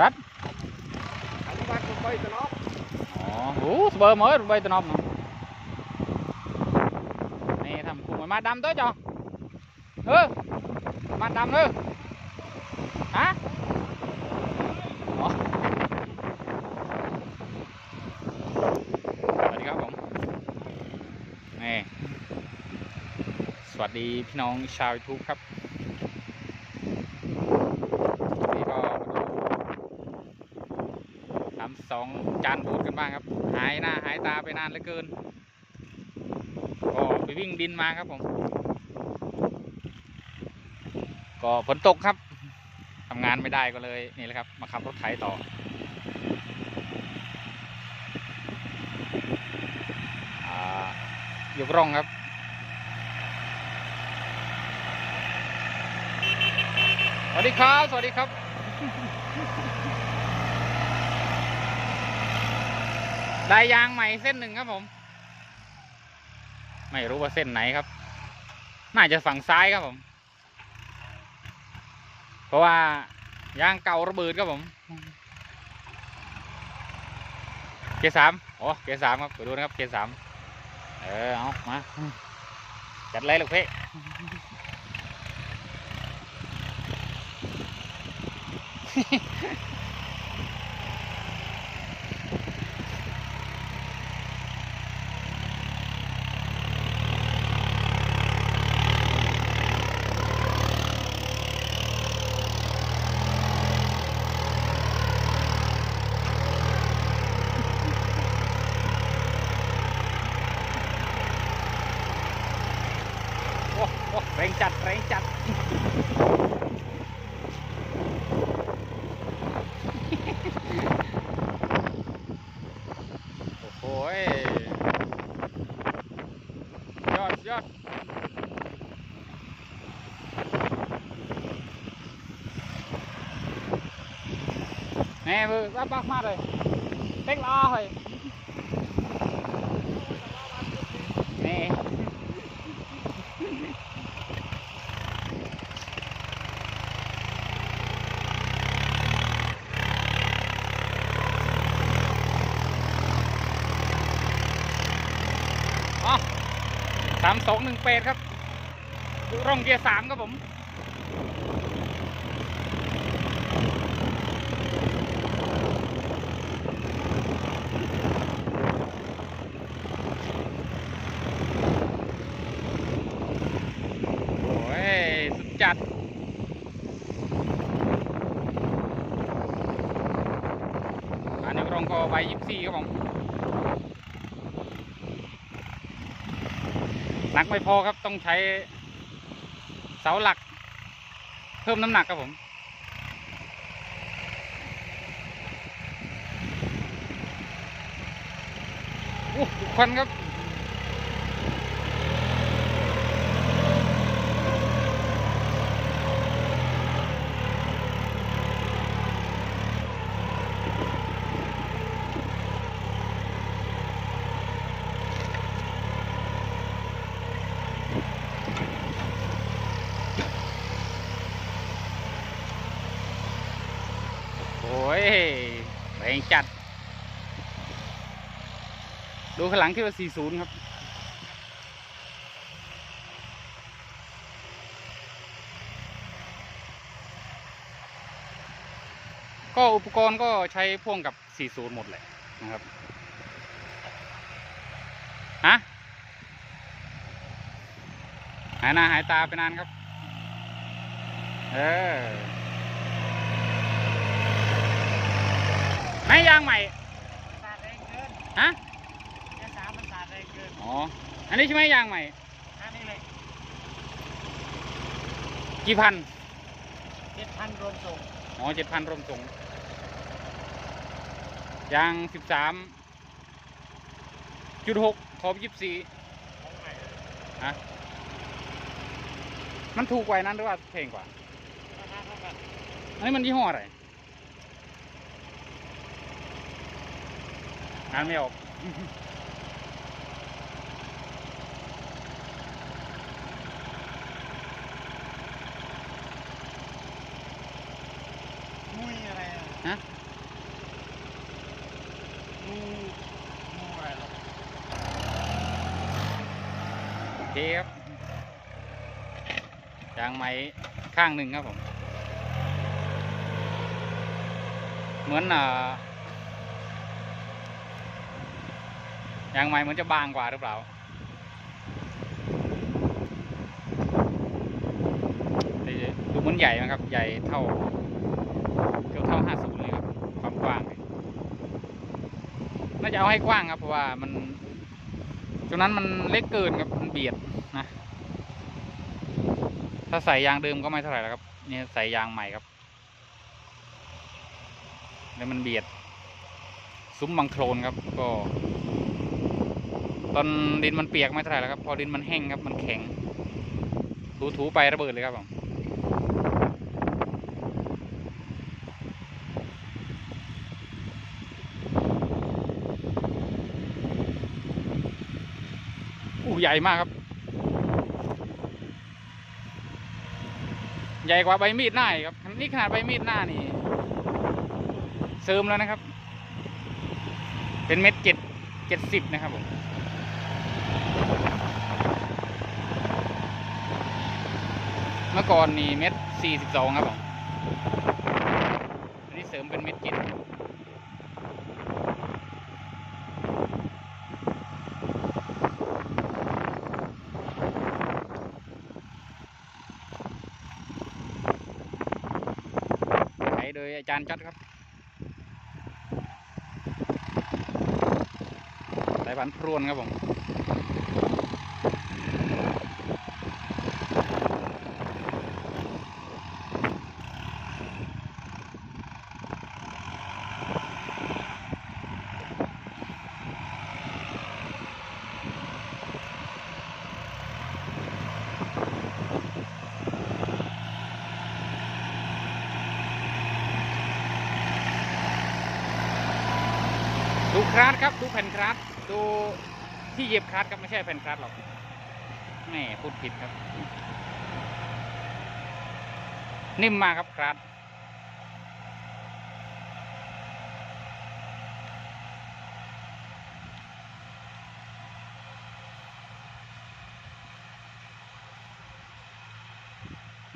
รัดอ๋อโอ้สเบอร์เมื่อใบตะนอมเนาะนี่ทำคุมมาดำตัวจ้ะเออมาดำเออฮะสวัสดีครับผมนี่สวัสดีพี่น้องชาวยูทูบครับนี่ก็ทำส องจานบูดกันบ้างครับ หายหน้าหายตาไปนานเหลือเกินก็ไปวิ่งดินมาครับผม ก็ฝนตกครับทำงานไม่ได้ก็เลยนี่แหละครับ มาขับรถไถต่อ ยกร่องครับสวัสดีครับ สวัสดีครับ ได้ยางใหม่เส้นหนึ่งครับผม ไม่รู้ว่าเส้นไหนครับ น่าจะฝั่งซ้ายครับผม เพราะว่ายางเก่าระเบิดครับผม เกสามโอ้เกสามครับไปดูนะครับเกสามเออเอามาจัดเลยลูกเพ่ แรงจัดแรงจัดโอ้โหยยอดยอดแน่มือรับบักมาเลยเต็กล้อเลยนี่ อ๋อสามสองหนึ่งเปดครับร่องเกียร์สามครับผมโอ้ยสุดจัดอันนี้ร่องก็ใบยี่สี่ครับผม หนักไม่พอครับต้องใช้เสาหลัก เพิ่มน้ำหนักครับผม โอ้ควันครับ อ้ยแรงจัด ดูข้างหลังคิดว่า 40 ครับ ก็อุปกรณ์ก็ใช้พ่วงกับ 40 หมดเลยนะครับ ฮะ หายหน้าหายตาไปนานครับ เออ ไม่ยางใหม่สาดแรงเกินฮะแค่สามมันสาดแรงเกินอ๋ออันนี้ใช่ไหมยางใหม่อันนี้เลยกี่พันเจ็ดพันรวมส่งอ๋อเจ็ดพันรวมส่งยางสิบสามจุดหกขอบยี่สิบสี่ของใหม่ฮะมันถูกกว่านั้นหรือว่าแพงกว่าราคาเท่ากันอันนี้มันยี่ห้ออะไร งานไม่ออกมุ้ยอะไรอะฮะมูมูอะไรโอเคครับยางไม้ข้างหนึ่งครับผม เหมือนอ่า ยางไม้เหมือนจะบางกว่าหรือเปล่าดูเหมือนใหญ่นะครับ ใหญ่เท่าเกือบเท่า50เลยครับ ความกว้างเนี่ยน่าจะเอาให้กว้างครับ เพราะว่ามันตรงนั้นมันเล็กเกินครับ มันเบียดนะ ถ้าใส่ยางเดิมก็ไม่เท่าไหร่แล้วครับ นี่ใส่ยางใหม่ครับ แล้วมันเบียด ซุ้มบังโคลนครับ ก็ ตอนดินมันเปียกไม่เท่าไหร่แล้วครับ พอดินมันแห้งครับ มันแข็ง ถูๆไประเบิดเลยครับผมอู้ใหญ่มากครับ ใหญ่กว่าใบมีดหน้าครับ นี่ขนาดใบมีดหน้านี่เสริมแล้วนะครับ เป็นเม็ดเจ็ด เจ็ดสิบนะครับผมเมื่อก่อนนี่เม็ดสี่สิบสองครับผมอันนี้เสริมเป็นเม็ดเจ็ดไถโดยอาจารย์จอดครับายพันธุ์พรวนครับผมดูคราดครับ ดูแผ่นคราด ดูที่เย็บคราดครับไม่ใช่แผ่นคราดหรอกแหม่พูดผิดครับ นิ่มมากครับคราด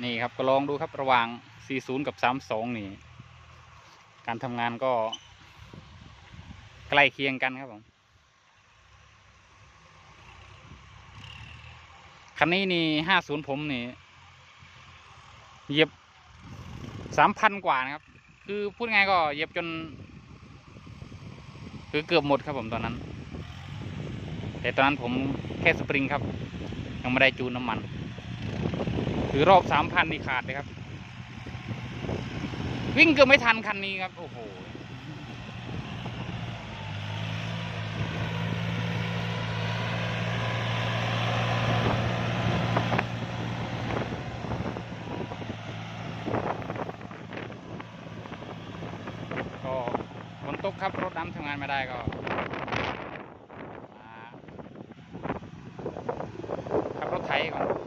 นี่ครับก็ลองดูครับระหว่าง 40 กับ 32 นี่ การทำงานก็ใกล้เคียงกันครับผม คันนี้นี่ห้าศูนย์ผมนี่เย็บสามพันกว่านะครับ คือพูดง่ายก็เย็บจน คือเกือบหมดครับผมตอนนั้น แต่ตอนนั้นผมแค่สปริงครับ ยังไม่ได้จูนน้ำมัน คือรอบสามพันนี่ขาดเลยครับ วิ่งเกือบไม่ทันคันนี้ครับ โอ้โห ก็ฝนต กครับรถน้ำทำงานไม่ได้ก็ขับรถไถก่อน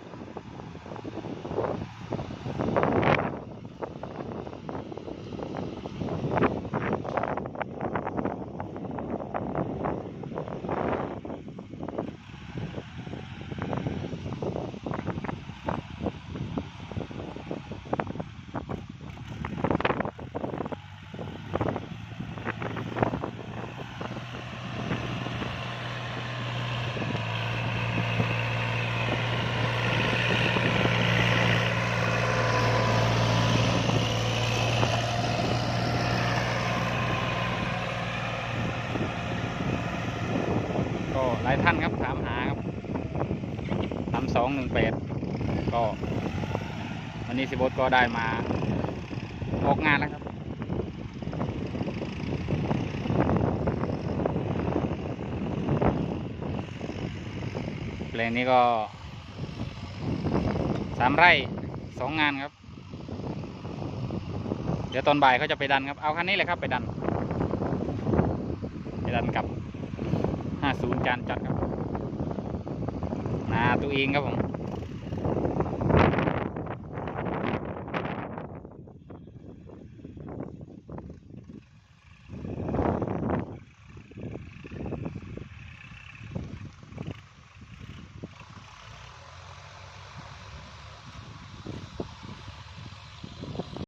หลายท่านครับถามหาครับสามสองหนึ่งแปดก็วันนี้สิบดก็ได้มาออกงานแล้วครับแปลงนี้ก็สามไร่สองงานครับ เดี๋ยวตอนบ่ายเขาจะไปดันครับ เอาคันนี้เลยครับไปดัน ไปดันกับ 50 จานจัดครับนาตัวเองครับผม